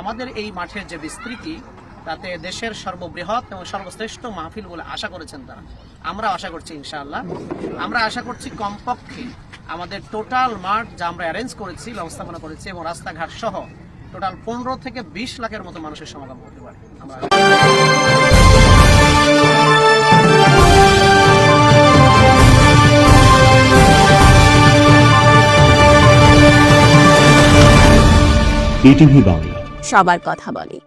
আমাদের এই মাঠের যে বিস্তৃতি, তাতে দেশের সর্ববৃহৎ এবং সর্বশ্রেষ্ঠ মাহফিল বলে আশা করেছেন তারা। আমরা আশা করছি ইনশাআল্লাহ। আমরা আশা করছি কমপক্ষে আমাদের টোটাল মাঠ যা আমরা অ্যারেঞ্জ করেছি, ব্যবস্থাপনা করেছি এবং রাস্তাঘাট সহ টোটাল পনেরো থেকে বিশ লাখের মতো মানুষের সমাগম হতে পারে। আমরা ইটিভি বাংলা। সবার কথা বলে।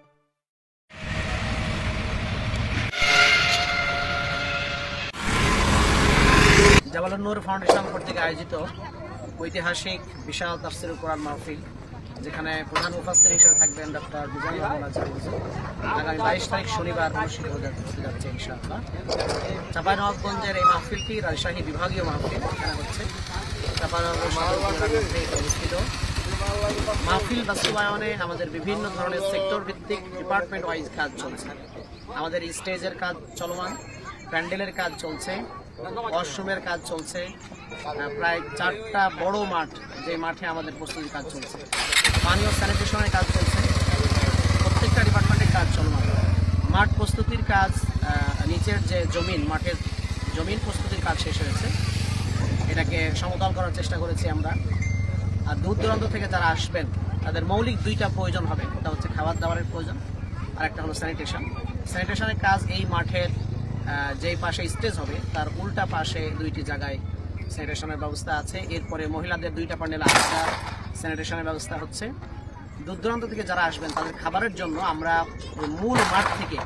জামালুন নূর ফাউন্ডেশন কর্তৃক আয়োজিত ঐতিহাসিক বিশাল তাফসিরুল কোরআন মাহফিল, যেখানে প্রধান উপস্থিত হিসেবে থাকবেন ডক্টর বিজয়। আগামী বাইশ তারিখ শনিবার অনুষ্ঠিত হতে যাচ্ছে ইনশাআল্লাহ। চাঁপাইনবাবগঞ্জের এই মাহফিলটি রাজশাহী বিভাগীয় মাহফিল, এখানে হচ্ছে। চাঁপাইনবাবগঞ্জ অবস্থিত। মাহফিল বাস্তবায়নে আমাদের বিভিন্ন ধরনের সেক্টর ভিত্তিক ডিপার্টমেন্ট ওয়াইজ কাজ চলছে। আমাদের স্টেজের কাজ চলমান, প্যান্ডেলের কাজ চলছে ওয়াশরুমের কাজ চলছে প্রায় চারটা বড় মাঠ যে মাঠে আমাদের প্রস্তুতির কাজ চলছে। পানি ও স্যানিটেশনের কাজ চলছে, প্রত্যেকটা ডিপার্টমেন্টের কাজ চলমান। মাঠ প্রস্তুতির কাজ নিচের যে জমিন, মাঠের জমিন প্রস্তুতির কাজ শেষ হয়েছে। এটাকে সমতল করার চেষ্টা করেছি আমরা। আর দূর দূরান্ত থেকে যারা আসবেন, তাদের মৌলিক দুইটা প্রয়োজন হবে। ওটা হচ্ছে খাবার দাবারের প্রয়োজন আর একটা হলো স্যানিটেশন। স্যানিটেশনের কাজ এই মাঠের যেই পাশে স্টেজ হবে, তার উল্টা পাশে দুইটি জায়গায় স্যানিটেশনের ব্যবস্থা আছে। এরপরে মহিলাদের দুইটা প্যান্ডেল আলাদা স্যানিটেশনের ব্যবস্থা হচ্ছে। দূর দূরান্ত থেকে যারা আসবেন, তাদের খাবারের জন্য আমরা মূল মাঠ থেকে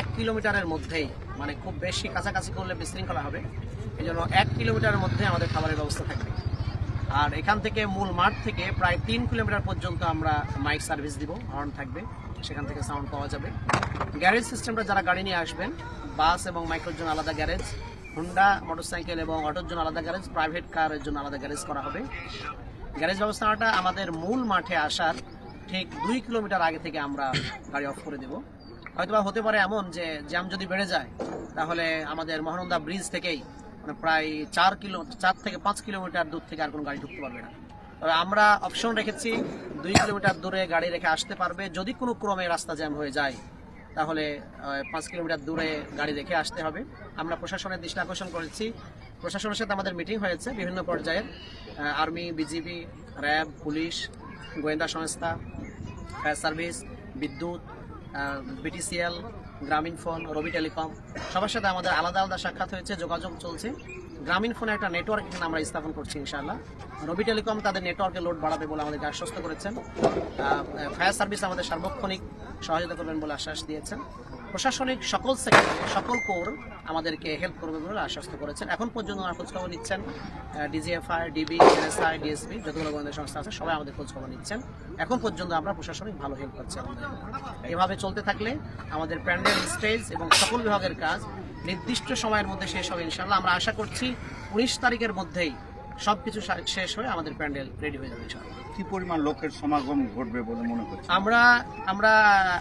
এক কিলোমিটারের মধ্যেই মানে খুব বেশি কাছাকাছি করলে বিশৃঙ্খলা হবে, এই জন্য এক কিলোমিটারের মধ্যে আমাদের খাবারের ব্যবস্থা থাকবে। আর এখান থেকে মূল মাঠ থেকে প্রায় তিন কিলোমিটার পর্যন্ত আমরা মাইক সার্ভিস দিব হর্ন থাকবে, সেখান থেকে সাউন্ড পাওয়া যাবে। গ্যারেজ সিস্টেমটা যারা গাড়ি নিয়ে আসবেন বাস এবং মাইক্রোর জন্য আলাদা গ্যারেজ হুন্ডা মোটরসাইকেল এবং অটোর জন্য আলাদা গ্যারেজ প্রাইভেট কারের জন্য আলাদা গ্যারেজ করা হবে। গ্যারেজ ব্যবস্থাটা আমাদের মূল মাঠে আসার ঠিক দুই কিলোমিটার আগে থেকে আমরা গাড়ি অফ করে দেব। হয়তোবা হতে পারে এমন যে জ্যাম যদি বেড়ে যায়, তাহলে আমাদের মহানন্দা ব্রিজ থেকেই প্রায় চার কিলো, চার থেকে পাঁচ কিলোমিটার দূর থেকে আর কোনো গাড়ি ঢুকতে পারবে না। তবে আমরা অপশন রেখেছি, দুই কিলোমিটার দূরে গাড়ি রেখে আসতে পারবে। যদি কোনো ক্রমে রাস্তা জ্যাম হয়ে যায়, তাহলে পাঁচ কিলোমিটার দূরে গাড়ি রেখে আসতে হবে। আমরা প্রশাসনের দৃষ্টি আকর্ষণ করেছি। প্রশাসনের সাথে আমাদের মিটিং হয়েছে বিভিন্ন পর্যায়ের। আর্মি বিজিবি র্যাব, পুলিশ, গোয়েন্দা সংস্থা ফায়ার সার্ভিস বিদ্যুৎ BTCL Grameen phone, Robi telecom, সবার সাথে আমাদের আলাদা আলাদা সাক্ষাৎ হয়েছে, যোগাযোগ চলছে। গ্রামীণ ফোনে একটা নেটওয়ার্ক এখানে আমরা স্থাপন করছি, ইনশাআল্লাহ। রবি টেলিকম তাদের নেটওয়ার্কে লোড বাড়াবে বলে আমাদেরকে আশ্বস্ত করেছেন। ফায়ার সার্ভিস আমাদের সার্বক্ষণিক সহযোগিতা করবেন বলে আশ্বাস দিয়েছেন। প্রশাসনিক সকল সেক্টর সকল কোর আমাদেরকে হেল্প করবে বলে আশ্বস্ত করেছেন। এখন পর্যন্ত ওনারা খোঁজখবর নিচ্ছেন ডিজিএফআই ডিবি এনএসআই ডিএসপি যতগুলো গোয়েন্দা সংস্থা আছে, সবাই আমাদের খোঁজখবর নিচ্ছেন। এখন পর্যন্ত আমরা প্রশাসনিক ভালো হেল্প আমাদের। এভাবে চলতে থাকলে আমাদের প্যান্ডেল স্টেজ এবং সকল বিভাগের কাজ নির্দিষ্ট সময়ের মধ্যে শেষ হবে ইনশাল্লাহ আমরা আশা করছি উনিশ তারিখের মধ্যেই সবকিছু শেষ হয়ে আমাদের প্যান্ডেল রেডি হয়ে যাবে কি পরিমাণ লোকের সমাগম ঘটবে বলে মনে করছে আমরা আমরা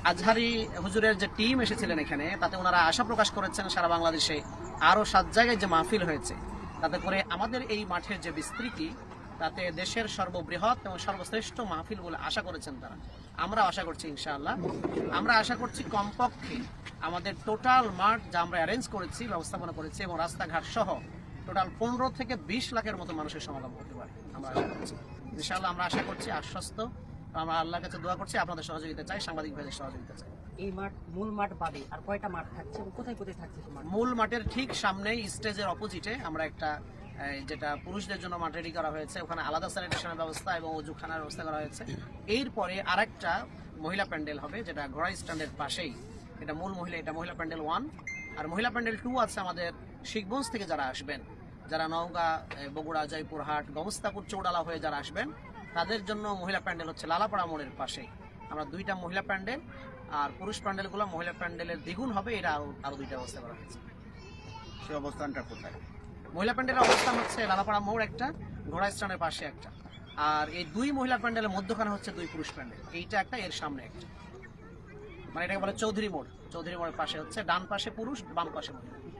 আজহারি হুজুরের যে টিম এসেছিলেন এখানে তাতে ওনারা আশা প্রকাশ করেছেন সারা বাংলাদেশে আরও সাত জায়গায় যে মাহফিল হয়েছে তাতে করে আমাদের এই মাঠের যে বিস্তৃতি তাতে দেশের সর্ববৃহৎ এবং সর্বশ্রেষ্ঠ মাহফিল বলে আশা করেছেন তারা। আমরা আশা করছি ইনশাআল্লাহ। আমরা আশা করছি কমপক্ষে আমাদের টোটাল মাঠ যা আমরা অ্যারেঞ্জ করেছি ব্যবস্থাপনা করেছি এবং রাস্তাঘাট সহ টোটাল পনেরো থেকে বিশ লাখের মতো মানুষের সমাগম হতে পারে আমরা আশা করছি। ইনশাআল্লাহ আমরা আশা করছি আশ্বস্ত। আমরা আল্লাহর কাছে দোয়া করছি আপনাদের সহযোগিতা চাই সাংবাদিক ভাইদের সহযোগিতা চাই। এই মাঠ মূল মাঠ বাদে আর কয়টা মাঠ থাকছে কোথায় কোথায় থাকছে মূল মাঠের ঠিক সামনেই স্টেজের অপোজিটে আমরা একটা যেটা পুরুষদের জন্য মাঠ রেডি করা হয়েছে ওখানে আলাদা স্যানিটেশনের ব্যবস্থা এবং অজুখানার ব্যবস্থা করা হয়েছে। এরপরে আরেকটা মহিলা প্যান্ডেল হবে যেটা ঘোড়া স্ট্যান্ডের পাশেই। এটা মূল মহিলা এটা মহিলা প্যান্ডেল ওয়ান আর মহিলা প্যান্ডেল টু আছে আমাদের শিখগঞ্জ থেকে যারা আসবেন যারা নওগাঁ বগুড়া জয়পুরহাট গমস্তাপুর চৌডালা হয়ে যারা আসবেন তাদের জন্য মহিলা প্যান্ডেল হচ্ছে লালাপাড়া মোড়ের পাশেই আমরা দুইটা মহিলা প্যান্ডেল আর পুরুষ প্যান্ডেলগুলো মহিলা প্যান্ডেলের দ্বিগুণ হবে এটা আরও আরও দুইটা ব্যবস্থা করা হয়েছে। সে অবস্থানটা কোথায়? মহিলা প্যান্ডেলের অবস্থান হচ্ছে লালাপাড়া মোড় একটা ঘোড়া স্ট্যান্ডের পাশে একটা। আর এই দুই মহিলা প্যান্ডেলের মধ্যখানে হচ্ছে দুই পুরুষ প্যান্ডেল। এইটা একটা এর সামনে একটা। মানে এটাকে বলে চৌধুরী মোড়। চৌধুরী মোড়ের পাশে হচ্ছে ডান পাশে পুরুষ বাম পাশে মহিলা।